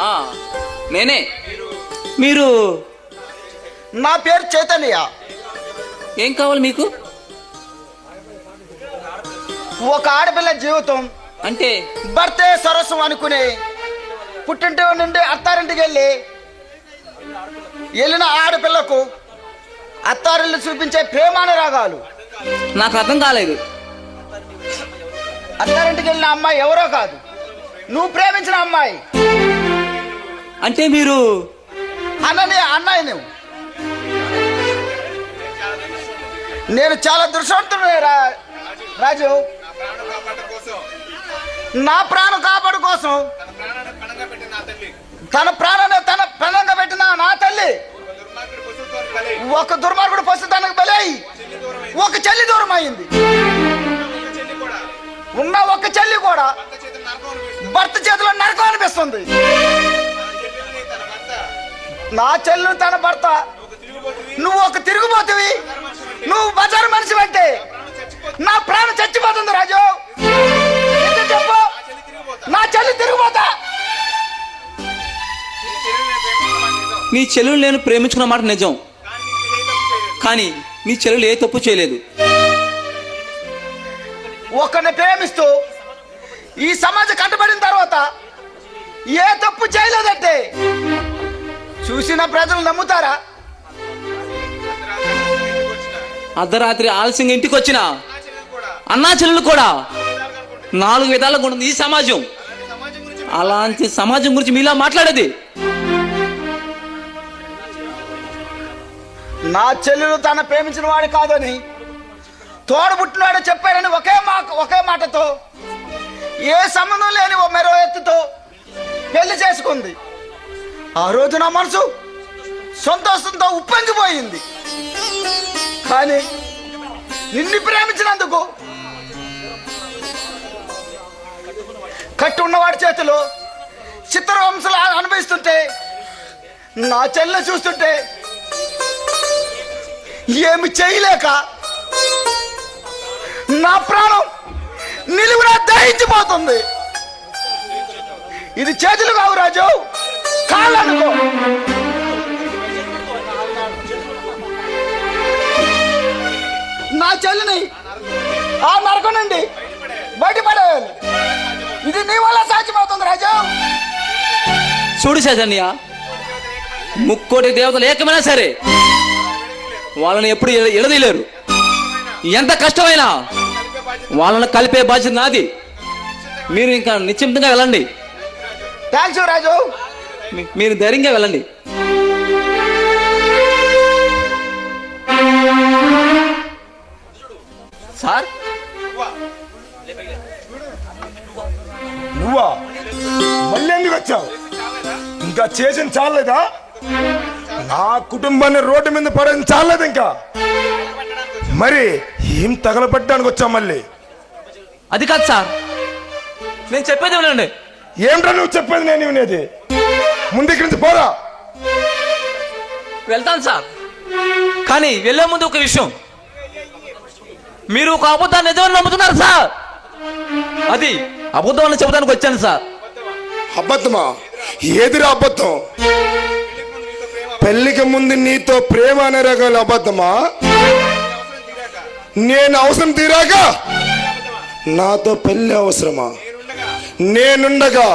ఆ, నేనే. మీరు నా పేరు చైతన్య. ఏం కావాలి మీకు? ఒక ఆడపిల్ల జీవితం. అంటే? భర్తే సరస్వం అనుకుని పుట్టింటి నుండి అత్తారింటికి వెళ్ళి వెళ్ళిన ఆడపిల్లకు అత్తారిల్లు చూపించే ప్రేమానురాగాలు నాకు అర్థం కాలేదు. అత్తారింటికి వెళ్ళిన అమ్మాయి ఎవరో కాదు. నువ్వు ప్రేమించిన అమ్మాయి. అంటే మీరు అన్ననే అన్నయ్య నువ్వు నేను చాలా దుర్శవంతుడు రాజు. నా ప్రాణం కాపాడు కోసం. తన ప్రాణాన్ని తన ప్రాణంగా పెట్టిన నా తల్లి. ఒక దుర్మార్గుడు పశు తనకు బలై ఒక చెల్లి దూరం అయింది. ఉన్న ఒక చెల్లి కూడా భర్త చేతిలో నరకం అనిపిస్తుంది. నా చెల్లు తన భర్త. నువ్వు ఒక తిరుగుబోతువి. నువ్వు బజారు మనిషి అంటే నా ప్రాణం చచ్చిపోతుంది రాజు. చెప్పు? నా చెల్లి తిరిగిపోతా మీ చెల్లెలు నేను ప్రేమించుకున్న మాట నిజం. కానీ మీ చెల్లెలు ఏ తప్పు చేయలేదు. ఒకరిని ప్రేమిస్తూ ఈ సమాజం కట్టబడిన తర్వాత ఏ తప్పు చేయలేదంటే చూసిన ప్రజలు నమ్ముతారా? అర్ధరాత్రి ఆలస్యంగా ఇంటికి వచ్చిన అన్నా చెల్లెలు కూడా నాలుగు విధాలుగా ఉంటుంది ఈ సమాజం అలాంటి సమాజం గురించి మీలా మాట్లాడేది? నా చెల్లెలు తన ప్రేమించిన వాడు కాదని తోడబుట్టినవాడు చెప్పారని ఒకే మా ఒకే మాటతో ఏ సంబంధం లేని ఓ మరో ఎత్తుతో పెళ్ళి చేసుకుంది. ఆ రోజు నా మనసు సంతోషంతో ఉప్పొంగిపోయింది. కానీ నిన్ను ప్రేమించినందుకు కట్టి ఉన్నవాడి చేతిలో చిత్రవంశలు అనుభవిస్తుంటే నా చెల్లె చూస్తుంటే ఏమి చేయలేక నా ప్రాణం నిలువున దహించిపోతుంది. ఇది చేతులు కావు రాజు. కాళ్ళనుకో. నా చెల్లిని ఆ నరకం నుండి బయటపడేయాలి. ఇది నీ వల్ల సాధ్యమవుతుంది రాజు. చూడు చైతన్య ముక్కోటి దేవతలు ఏకమైనా సరే వాళ్ళని ఎప్పుడు ఎడదీయలేరు. ఎంత కష్టమైనా వాళ్ళని కలిపే బాధ్యత నాది. మీరు ఇంకా నిశ్చింతంగా వెళ్ళండి. థ్యాంక్స్ రాజు. మీరు ధైర్యంగా వెళ్ళండి. సార్? నువ్వా? మళ్ళీ ఎందుకు వచ్చావు? ఇంకా చేసిన చాలేదా నా కుటుంబాన్ని రోడ్డు మీద పడేది చాలేదు ఇంకా. మరి ఏం తగలబెట్టడానికి వచ్చావు మళ్ళీ? అది కాదు సార్. నేను చెప్పేది వినండి. ఏమిటా నువ్వు చెప్పేది నేను వినేది? ముందు ఇక్కడి నుంచి పోరా? వెళ్తాను సార్. కానీ వెళ్ళే ముందు ఒక విషయం. మీరు ఒక అబద్ధాన్ని నిజమని నమ్ముతున్నారు సార్. అది అబద్ధం అని చెప్పడానికి వచ్చాను సార్. అబద్ధమా? ఏదిరా అబద్ధం? పెళ్ళికి ముందు నీతో ప్రేమ అనే రకాల అబద్ధమా? నేను అవసరం తీరాక నాతో పెళ్ళి అవసరమా? నేనుండగా?